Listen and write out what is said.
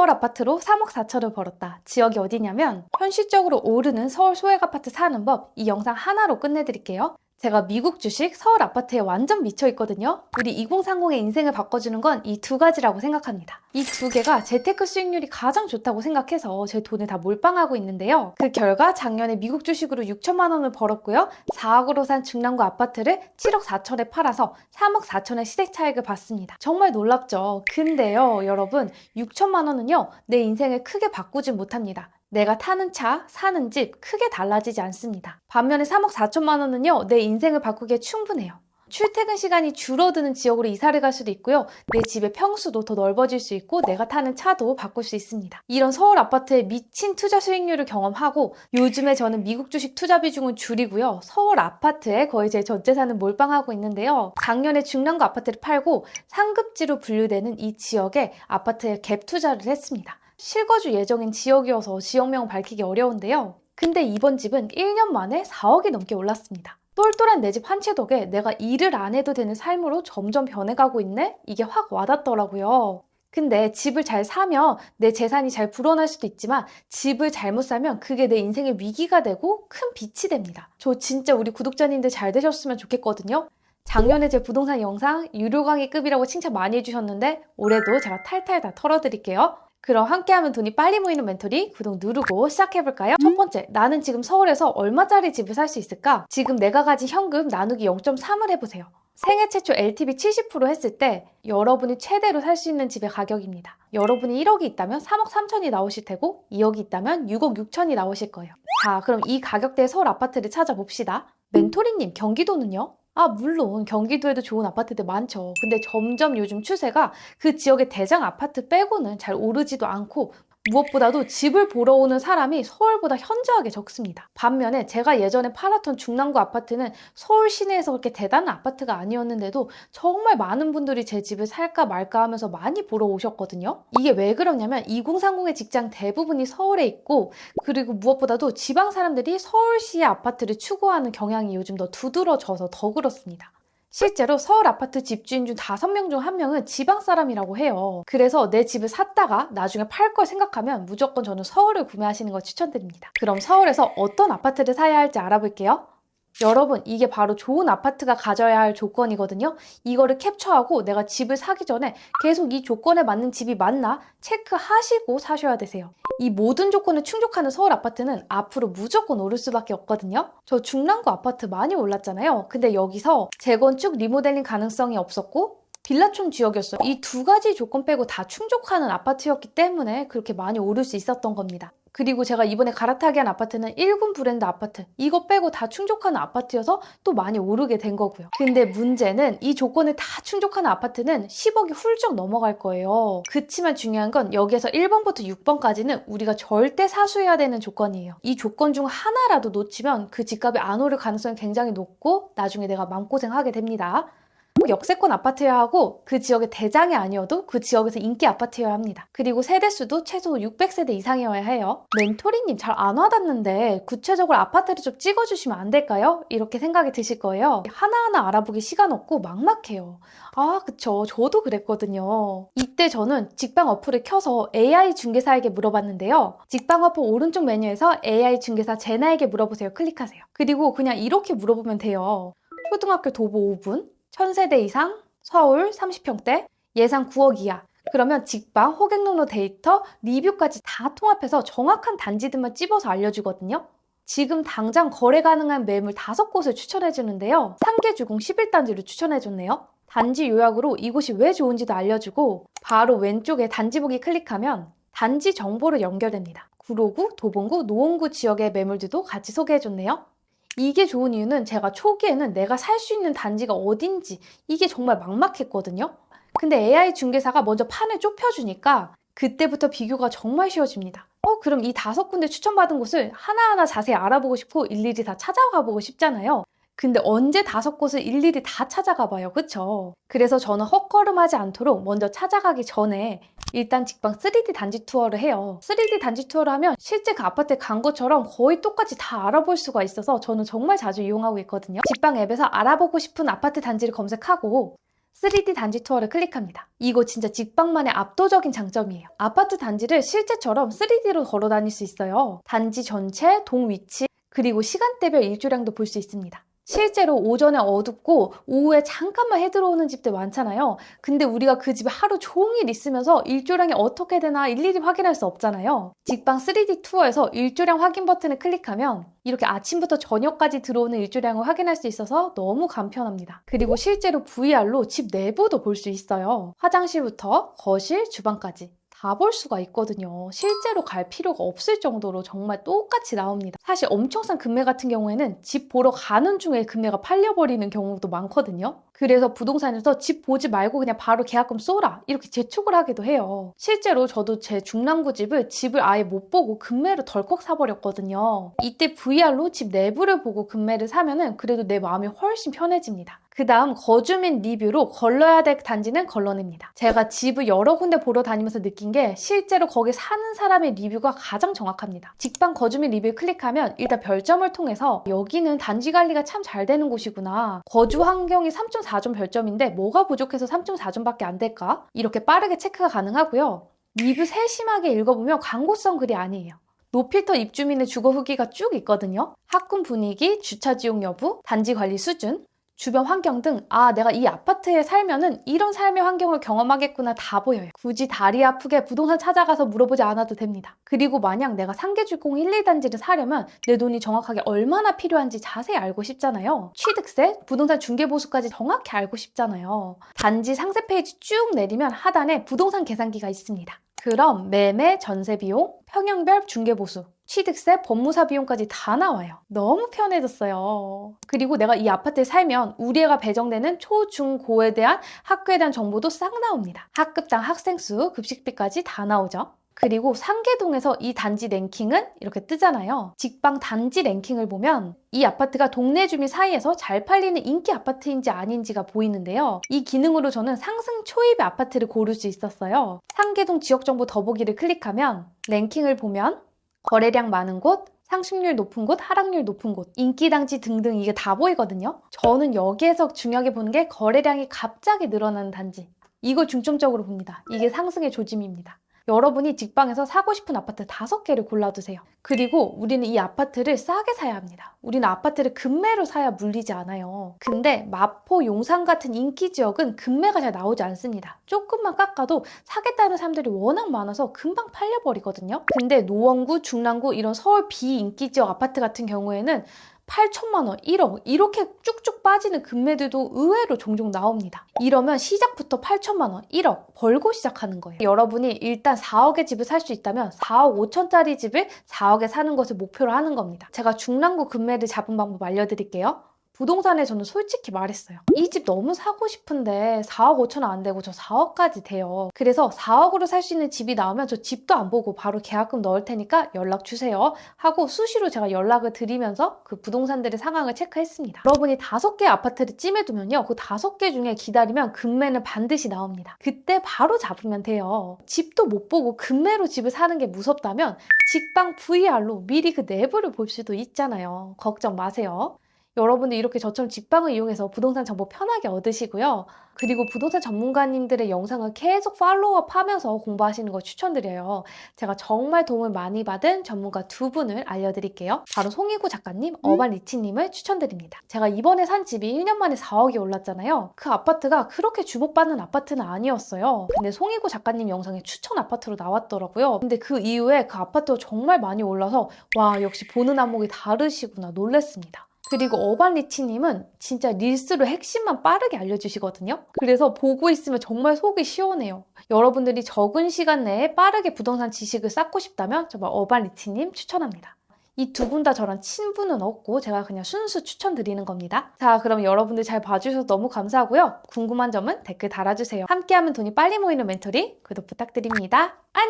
서울 아파트로 3억 4천을 벌었다. 지역이 어디냐면 현실적으로 오르는 서울 소액 아파트 사는 법 이 영상 하나로 끝내드릴게요. 제가 미국 주식 서울 아파트에 완전 미쳐 있거든요. 우리 2030의 인생을 바꿔주는 건 이 두 가지라고 생각합니다. 이 두 개가 재테크 수익률이 가장 좋다고 생각해서 제 돈을 다 몰빵하고 있는데요. 그 결과 작년에 미국 주식으로 6천만 원을 벌었고요. 4억으로 산 중랑구 아파트를 7억 4천에 팔아서 3억 4천의 시세 차익을 봤습니다. 정말 놀랍죠. 근데요, 여러분, 6천만 원은요, 내 인생을 크게 바꾸진 못합니다. 내가 타는 차, 사는 집 크게 달라지지 않습니다. 반면에 3억 4천만 원은요, 내 인생을 바꾸기에 충분해요. 출퇴근 시간이 줄어드는 지역으로 이사를 갈 수도 있고요. 내 집의 평수도 더 넓어질 수 있고 내가 타는 차도 바꿀 수 있습니다. 이런 서울 아파트의 미친 투자 수익률을 경험하고 요즘에 저는 미국 주식 투자 비중을 줄이고요. 서울 아파트에 거의 제 전 재산을 몰빵하고 있는데요. 작년에 중랑구 아파트를 팔고 상급지로 분류되는 이 지역에 아파트에 갭 투자를 했습니다. 실거주 예정인 지역이어서 지역명은 밝히기 어려운데요. 근데 이번 집은 1년 만에 4억이 넘게 올랐습니다. 똘똘한 내 집 한 채 덕에 내가 일을 안 해도 되는 삶으로 점점 변해가고 있네? 이게 확 와닿더라고요. 근데 집을 잘 사면 내 재산이 잘 불어날 수도 있지만 집을 잘못 사면 그게 내 인생의 위기가 되고 큰 빚이 됩니다. 저 진짜 우리 구독자님들 잘 되셨으면 좋겠거든요. 작년에 제 부동산 영상 유료 강의급이라고 칭찬 많이 해주셨는데 올해도 제가 탈탈 다 털어드릴게요. 그럼 함께하면 돈이 빨리 모이는 멘토리 구독 누르고 시작해볼까요? 첫 번째, 나는 지금 서울에서 얼마짜리 집을 살 수 있을까? 지금 내가 가진 현금 나누기 0.3을 해보세요. 생애 최초 LTV 70% 했을 때 여러분이 최대로 살 수 있는 집의 가격입니다. 여러분이 1억이 있다면 3억 3천이 나오실 테고 2억이 있다면 6억 6천이 나오실 거예요. 자, 그럼 이 가격대의 서울 아파트를 찾아봅시다. 멘토리님, 경기도는요? 아, 물론 경기도에도 좋은 아파트들 많죠. 근데 점점 요즘 추세가 그 지역의 대장 아파트 빼고는 잘 오르지도 않고 무엇보다도 집을 보러 오는 사람이 서울보다 현저하게 적습니다. 반면에 제가 예전에 팔았던 중랑구 아파트는 서울 시내에서 그렇게 대단한 아파트가 아니었는데도 정말 많은 분들이 제 집을 살까 말까 하면서 많이 보러 오셨거든요. 이게 왜 그러냐면 2030의 직장 대부분이 서울에 있고 그리고 무엇보다도 지방 사람들이 서울시의 아파트를 추구하는 경향이 요즘 더 두드러져서 더 그렇습니다. 실제로 서울 아파트 집주인 중 5명 중 1명은 지방 사람이라고 해요. 그래서 내 집을 샀다가 나중에 팔 걸 생각하면 무조건 저는 서울을 구매하시는 걸 추천드립니다. 그럼 서울에서 어떤 아파트를 사야 할지 알아볼게요. 여러분, 이게 바로 좋은 아파트가 가져야 할 조건이거든요. 이거를 캡처하고 내가 집을 사기 전에 계속 이 조건에 맞는 집이 맞나 체크하시고 사셔야 되세요. 이 모든 조건을 충족하는 서울 아파트는 앞으로 무조건 오를 수밖에 없거든요. 저 중랑구 아파트 많이 올랐잖아요. 근데 여기서 재건축 리모델링 가능성이 없었고 빌라촌 지역이었어요. 이 두 가지 조건 빼고 다 충족하는 아파트였기 때문에 그렇게 많이 오를 수 있었던 겁니다. 그리고 제가 이번에 갈아타기 한 아파트는 1군 브랜드 아파트. 이거 빼고 다 충족하는 아파트여서 또 많이 오르게 된 거고요. 근데 문제는 이 조건을 다 충족하는 아파트는 10억이 훌쩍 넘어갈 거예요. 그치만 중요한 건 여기에서 1번부터 6번까지는 우리가 절대 사수해야 되는 조건이에요. 이 조건 중 하나라도 놓치면 그 집값이 안 오를 가능성이 굉장히 높고 나중에 내가 마음고생하게 됩니다. 꼭 역세권 아파트여야 하고 그 지역의 대장이 아니어도 그 지역에서 인기 아파트여야 합니다. 그리고 세대수도 최소 600세대 이상이어야 해요. 멘토리님 잘 안 와닿는데 구체적으로 아파트를 좀 찍어주시면 안 될까요? 이렇게 생각이 드실 거예요. 하나하나 알아보기 시간 없고 막막해요. 아 그쵸 저도 그랬거든요. 이때 저는 직방 어플을 켜서 AI 중개사에게 물어봤는데요. 직방 어플 오른쪽 메뉴에서 AI 중개사 제나에게 물어보세요 클릭하세요. 그리고 그냥 이렇게 물어보면 돼요. 초등학교 도보 5분, 1000세대 이상, 서울 30평대, 예상 9억 이하. 그러면 직방, 호객농로 데이터, 리뷰까지 다 통합해서 정확한 단지들만 찝어서 알려주거든요. 지금 당장 거래 가능한 매물 5곳을 추천해주는데요. 상계주공 11단지를 추천해줬네요. 단지 요약으로 이곳이 왜 좋은지도 알려주고 바로 왼쪽에 단지 보기 클릭하면 단지 정보로 연결됩니다. 구로구, 도봉구, 노원구 지역의 매물들도 같이 소개해줬네요. 이게 좋은 이유는 제가 초기에는 내가 살 수 있는 단지가 어딘지 이게 정말 막막했거든요. 근데 AI 중개사가 먼저 판을 좁혀주니까 그때부터 비교가 정말 쉬워집니다. 어, 그럼 이 다섯 군데 추천받은 곳을 하나하나 자세히 알아보고 싶고 일일이 다 찾아가 보고 싶잖아요. 근데 언제 다섯 곳을 일일이 다 찾아가 봐요. 그쵸? 그래서 저는 헛걸음하지 않도록 먼저 찾아가기 전에 일단 직방 3D 단지 투어를 해요. 3D 단지 투어를 하면 실제 그 아파트에 간 것처럼 거의 똑같이 다 알아볼 수가 있어서 저는 정말 자주 이용하고 있거든요. 직방 앱에서 알아보고 싶은 아파트 단지를 검색하고 3D 단지 투어를 클릭합니다. 이거 진짜 직방만의 압도적인 장점이에요. 아파트 단지를 실제처럼 3D로 걸어 다닐 수 있어요. 단지 전체, 동 위치, 그리고 시간대별 일조량도 볼 수 있습니다. 실제로 오전에 어둡고 오후에 잠깐만 해 들어오는 집들 많잖아요. 근데 우리가 그 집에 하루 종일 있으면서 일조량이 어떻게 되나 일일이 확인할 수 없잖아요. 직방 3D 투어에서 일조량 확인 버튼을 클릭하면 이렇게 아침부터 저녁까지 들어오는 일조량을 확인할 수 있어서 너무 간편합니다. 그리고 실제로 VR로 집 내부도 볼 수 있어요. 화장실부터 거실, 주방까지. 다볼 수가 있거든요. 실제로 갈 필요가 없을 정도로 정말 똑같이 나옵니다. 사실 엄청 싼 금매 같은 경우에는 집 보러 가는 중에 금매가 팔려버리는 경우도 많거든요. 그래서 부동산에서 집 보지 말고 그냥 바로 계약금 쏘라 이렇게 재촉을 하기도 해요. 실제로 저도 제 중랑구 집을 집을 아예 못 보고 금매로 덜컥 사버렸거든요. 이때 VR로 집 내부를 보고 금매를 사면은 그래도 내 마음이 훨씬 편해집니다. 그 다음 거주민 리뷰로 걸러야 될 단지는 걸러냅니다. 제가 집을 여러 군데 보러 다니면서 느낀 게 실제로 거기 사는 사람의 리뷰가 가장 정확합니다. 직방 거주민 리뷰 클릭하면 일단 별점을 통해서 여기는 단지 관리가 참 잘 되는 곳이구나. 거주 환경이 3.4점 별점인데 뭐가 부족해서 3.4점밖에 안 될까? 이렇게 빠르게 체크가 가능하고요. 리뷰 세심하게 읽어보면 광고성 글이 아니에요. 노필터 입주민의 주거 후기가 쭉 있거든요. 학군 분위기, 주차 지용 여부, 단지 관리 수준, 주변 환경 등, 아, 내가 이 아파트에 살면은 이런 삶의 환경을 경험하겠구나 다 보여요. 굳이 다리 아프게 부동산 찾아가서 물어보지 않아도 됩니다. 그리고 만약 내가 상계주공 1, 2단지를 사려면 내 돈이 정확하게 얼마나 필요한지 자세히 알고 싶잖아요. 취득세, 부동산 중개보수까지 정확히 알고 싶잖아요. 단지 상세 페이지 쭉 내리면 하단에 부동산 계산기가 있습니다. 그럼 매매, 전세 비용, 평형별 중개보수, 취득세, 법무사 비용까지 다 나와요. 너무 편해졌어요. 그리고 내가 이 아파트에 살면 우리 애가 배정되는 초, 중, 고에 대한 학교에 대한 정보도 싹 나옵니다. 학급당 학생수, 급식비까지 다 나오죠. 그리고 상계동에서 이 단지 랭킹은 이렇게 뜨잖아요. 직방 단지 랭킹을 보면 이 아파트가 동네 주민 사이에서 잘 팔리는 인기 아파트인지 아닌지가 보이는데요. 이 기능으로 저는 상승 초입의 아파트를 고를 수 있었어요. 상계동 지역정보 더보기를 클릭하면 랭킹을 보면 거래량 많은 곳, 상승률 높은 곳, 하락률 높은 곳, 인기 당지 등등 이게 다 보이거든요. 저는 여기에서 중요하게 보는 게 거래량이 갑자기 늘어나는 단지. 이걸 중점적으로 봅니다. 이게 상승의 조짐입니다. 여러분이 직방에서 사고 싶은 아파트 다섯 개를 골라두세요. 그리고 우리는 이 아파트를 싸게 사야 합니다. 우리는 아파트를 금매로 사야 물리지 않아요. 근데 마포, 용산 같은 인기 지역은 금매가 잘 나오지 않습니다. 조금만 깎아도 사겠다는 사람들이 워낙 많아서 금방 팔려버리거든요. 근데 노원구, 중랑구 이런 서울 비인기 지역 아파트 같은 경우에는 8천만 원, 1억 이렇게 쭉쭉 빠지는 금매들도 의외로 종종 나옵니다. 이러면 시작부터 8천만 원, 1억 벌고 시작하는 거예요. 여러분이 일단 4억의 집을 살 수 있다면 4억 5천짜리 집을 4억에 사는 것을 목표로 하는 겁니다. 제가 중랑구 금매를 잡은 방법 알려드릴게요. 부동산에 저는 솔직히 말했어요. 이 집 너무 사고 싶은데 4억 5천 원 안 되고 저 4억까지 돼요. 그래서 4억으로 살 수 있는 집이 나오면 저 집도 안 보고 바로 계약금 넣을 테니까 연락 주세요. 하고 수시로 제가 연락을 드리면서 그 부동산들의 상황을 체크했습니다. 여러분이 다섯 개 아파트를 찜해두면요. 그 다섯 개 중에 기다리면 금매는 반드시 나옵니다. 그때 바로 잡으면 돼요. 집도 못 보고 금매로 집을 사는 게 무섭다면 직방 VR로 미리 그 내부를 볼 수도 있잖아요. 걱정 마세요. 여러분들 이렇게 저처럼 직방을 이용해서 부동산 정보 편하게 얻으시고요. 그리고 부동산 전문가님들의 영상을 계속 팔로우업 하면서 공부하시는 걸 추천드려요. 제가 정말 도움을 많이 받은 전문가 두 분을 알려드릴게요. 바로 송이구 작가님, 어반 리치님을 추천드립니다. 제가 이번에 산 집이 1년 만에 4억이 올랐잖아요. 그 아파트가 그렇게 주목받는 아파트는 아니었어요. 근데 송이구 작가님 영상에 추천 아파트로 나왔더라고요. 근데 그 이후에 그 아파트가 정말 많이 올라서 와 역시 보는 안목이 다르시구나 놀랬습니다. 그리고 어반리치님은 진짜 릴스로 핵심만 빠르게 알려주시거든요. 그래서 보고 있으면 정말 속이 시원해요. 여러분들이 적은 시간 내에 빠르게 부동산 지식을 쌓고 싶다면 정말 어반리치님 추천합니다. 이 두 분 다 저랑 친분은 없고 제가 그냥 순수 추천드리는 겁니다. 자, 그럼 여러분들 잘 봐주셔서 너무 감사하고요. 궁금한 점은 댓글 달아주세요. 함께하면 돈이 빨리 모이는 멘토리 구독 부탁드립니다. 안녕!